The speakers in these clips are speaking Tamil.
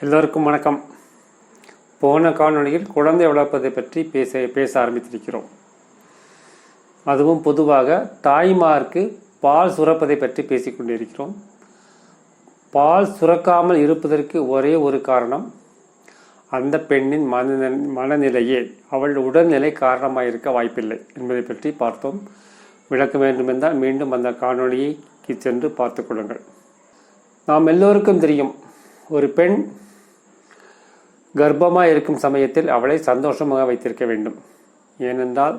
எல்லோருக்கும் வணக்கம். போன காணொலியில் குழந்தை வளர்ப்பதை பற்றி பேச பேச ஆரம்பித்திருக்கிறோம். அதுவும் பொதுவாக தாய்மார்க்கு பால் சுரப்பதை பற்றி பேசிக்கொண்டிருக்கிறோம். பால் சுரக்காமல் இருப்பதற்கு ஒரே ஒரு காரணம் அந்த பெண்ணின் மன மனநிலையே. அவள் உடல்நிலை காரணமாக இருக்க வாய்ப்பில்லை என்பதை பற்றி பார்த்தோம். விளக்க வேண்டுமென்றால் மீண்டும் அந்த காணொளியை சென்று பார்த்து கொள்ளுங்கள். நாம் எல்லோருக்கும் தெரியும் ஒரு பெண் கர்ப்பமாக இருக்கும் சமயத்தில் அவளை சந்தோஷமாக வைத்திருக்க வேண்டும். ஏனென்றால்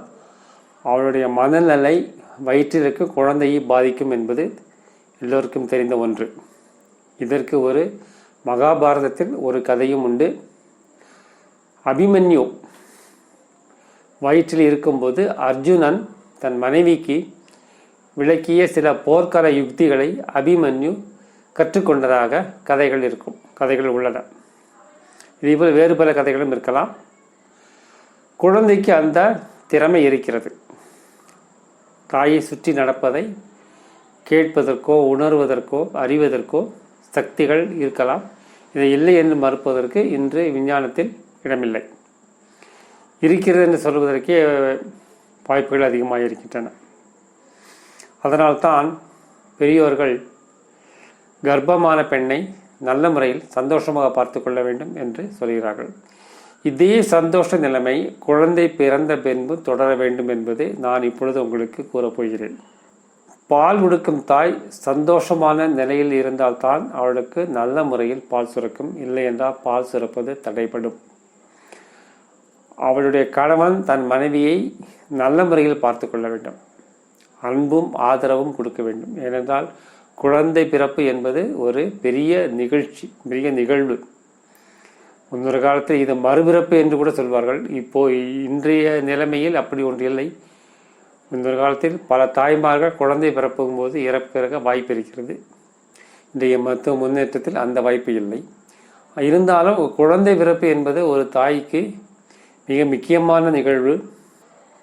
அவளுடைய மனநிலை வயிற்றிற்கு குழந்தையை பாதிக்கும் என்பது எல்லோருக்கும் தெரிந்த ஒன்று. இதற்கு ஒரு மகாபாரதத்தில் ஒரு கதையும் உண்டு. அபிமன்யு வயிற்றில் இருக்கும்போது அர்ஜுனன் தன் மனைவிக்கு விளக்கிய சில போர்க்கால யுக்திகளை அபிமன்யு கற்றுக்கொண்டதாக கதைகள் இருக்கும் கதைகள் உள்ளன. இதேபோல் வேறு பல கதைகளும் இருக்கலாம். குழந்தைக்கு அந்த திறமை இருக்கிறது. தாயை சுற்றி நடப்பதை கேட்பதற்கோ உணர்வதற்கோ அறிவதற்கோ சக்திகள் இருக்கலாம். இதை இல்லை என்று மறுப்பதற்கு இன்று விஞ்ஞானத்தில் இடமில்லை. இருக்கிறது என்று சொல்வதற்கே வாய்ப்புகள் அதிகமாக இருக்கின்றன. அதனால்தான் பெரியோர்கள் கர்ப்பமான பெண்ணை நல்ல முறையில் சந்தோஷமாக பார்த்து கொள்ள வேண்டும் என்று சொல்கிறார்கள். இதே சந்தோஷ நிலைமை குழந்தை பிறந்த பின்பு தொடர வேண்டும் என்பது நான் இப்பொழுது உங்களுக்கு கூறப்போகிறேன் பால் உடுக்கும் தாய் சந்தோஷமான நிலையில் இருந்தால்தான் அவளுக்கு நல்ல முறையில் பால் சுரக்கும். இல்லை என்றால் பால் சுரப்பது தடைப்படும் அவளுடைய கணவன் தன் மனைவியை நல்ல முறையில் பார்த்து கொள்ள வேண்டும். அன்பும் ஆதரவும் கொடுக்க வேண்டும். ஏனென்றால் குழந்தை பிறப்பு என்பது ஒரு பெரிய நிகழ்ச்சி பெரிய நிகழ்வு. முன்னொரு காலத்தில் இது மறுபிறப்பு என்று கூட சொல்வார்கள். இப்போ இன்றைய நிலைமையில் அப்படி ஒன்று இல்லை. முன்னொரு காலத்தில் பல தாய்மார்கள் குழந்தை பிறப்பும் போது இறப்பிறக்க வாய்ப்பு இருக்கிறது. இன்றைய மருத்துவ முன்னேற்றத்தில் அந்த வாய்ப்பு இல்லை. இருந்தாலும் குழந்தை பிறப்பு என்பது ஒரு தாய்க்கு மிக முக்கியமான நிகழ்வு.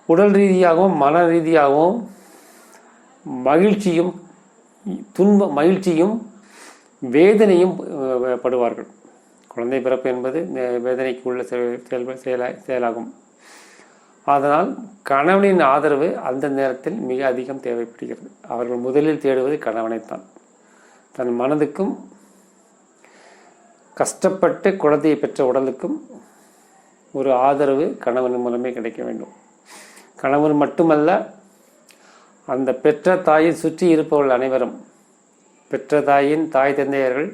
உடல் ரீதியாகவும் மன ரீதியாகவும் மகிழ்ச்சியும் துன்ப மகிழ்ச்சியும் வேதனையும் படுவார்கள். குழந்தை பிறப்பு என்பது வேதனைக்கு உள்ள செயல் செயலா செயலாகும். அதனால் கணவனின் ஆதரவு அந்த நேரத்தில் மிக அதிகம் தேவைப்படுகிறது. அவர்கள் முதலில் தேடுவது கணவனைத்தான். தன் மனதுக்கும் கஷ்டப்பட்டு குழந்தையை பெற்ற உடலுக்கும் ஒரு ஆதரவு கணவன் மூலமே கிடைக்க வேண்டும். கணவன் மட்டுமல்ல அந்த பெற்ற தாயை சுற்றி இருப்பவர்கள் அனைவரும் பெற்ற தாயின் தாய் தந்தையர்கள்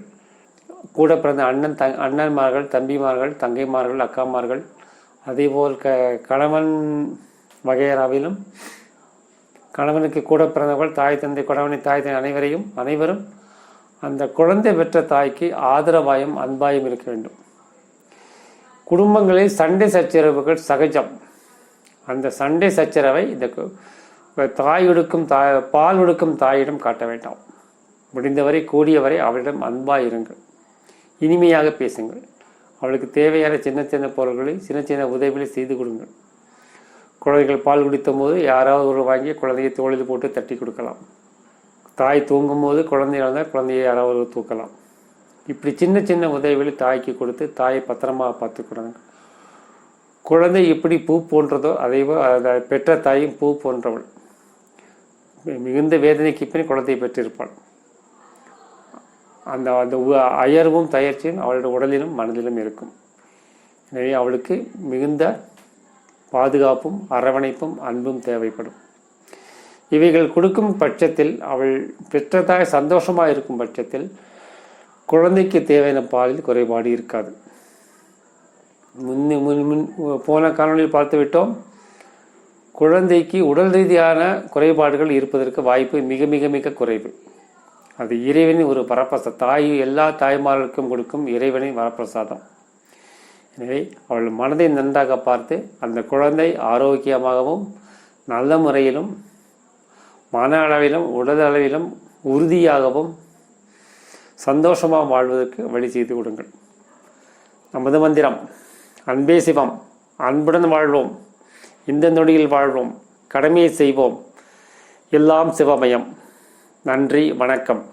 கூட பிறந்த அண்ணன் த அண்ணன்மார்கள் தம்பிமார்கள் தங்கைமார்கள் அக்காமார்கள் அதேபோல் க கணவன் வகையறாவிலும் கணவனுக்கு கூட பிறந்தவர்கள் தாய் தந்தை கணவனை தாய் தந்தை அனைவரையும் அனைவரும் அந்த குழந்தை பெற்ற தாய்க்கு ஆதரவாயும் அன்பாயும் இருக்க வேண்டும். குடும்பங்களில் சண்டை சச்சரவுகள் சகஜம். அந்த சண்டை சச்சரவை இந்த தாய் உடுக்கும் தாய் பால் உடுக்கும் தாயிடம் காட்ட வேண்டாம். முடிந்தவரை கூடியவரை அவளிடம் அன்பாக இருங்கள். இனிமையாக பேசுங்கள். அவளுக்கு தேவையான சின்ன சின்ன பொருள்களை சின்ன சின்ன உதவிகளை செய்து கொடுங்கள். குழந்தைகள் பால் குடித்தும் போது யாராவது ஒரு வாங்கி குழந்தையை தோளில் போட்டு தட்டி கொடுக்கலாம். தாய் தூங்கும் போது குழந்தைகள் இருந்தால் குழந்தையை யாராவது தூக்கலாம். இப்படி சின்ன சின்ன உதவிகளை தாய்க்கு கொடுத்து தாயை பத்திரமாக பார்த்துக்கிறாங்க குழந்தை எப்படி பூ போன்றதோ அதைவோ பெற்ற தாயும் பூ போன்றவள். மிகுந்த வேதனைக்கு பின் குழந்தையை பெற்றிருப்பாள். அந்த அந்த அயர்வும் தயர்ச்சியும் அவளுடைய உடலிலும் மனதிலும் இருக்கும். எனவே அவளுக்கு மிகுந்த பாதுகாப்பும் அரவணைப்பும் அன்பும் தேவைப்படும். இவைகள் கொடுக்கும் பட்சத்தில் அவள் பெற்றதாய் சந்தோஷமாக இருக்கும் பட்சத்தில் குழந்தைக்கு தேவையான பாலில் குறைபாடு இருக்காது. முன் முன் முன் போன காலங்களில் பார்த்து விட்டோம் குழந்தைக்கு உடல் ரீதியான குறைபாடுகள் இருப்பதற்கு வாய்ப்பு மிக மிக மிக குறைவு. அது இறைவனின் ஒரு வரப்பிரசா தாய் எல்லா தாய்மார்களுக்கும் கொடுக்கும் இறைவனின் வரப்பிரசாதம். எனவே அவள் மனதை நன்றாக பார்த்து அந்த குழந்தை ஆரோக்கியமாகவும் நல்ல முறையிலும் மன அளவிலும் உடல் அளவிலும் உறுதியாகவும் சந்தோஷமாக வாழ்வதற்கு வழி செய்து கொடுங்கள். நமது மந்திரம் அன்பே சிவம் அன்புடன் வாழ்வோம். இந்த நொடியில் வாழ்வோம். கடமையை செய்வோம். எல்லாம் சிவமயம். நன்றி வணக்கம்.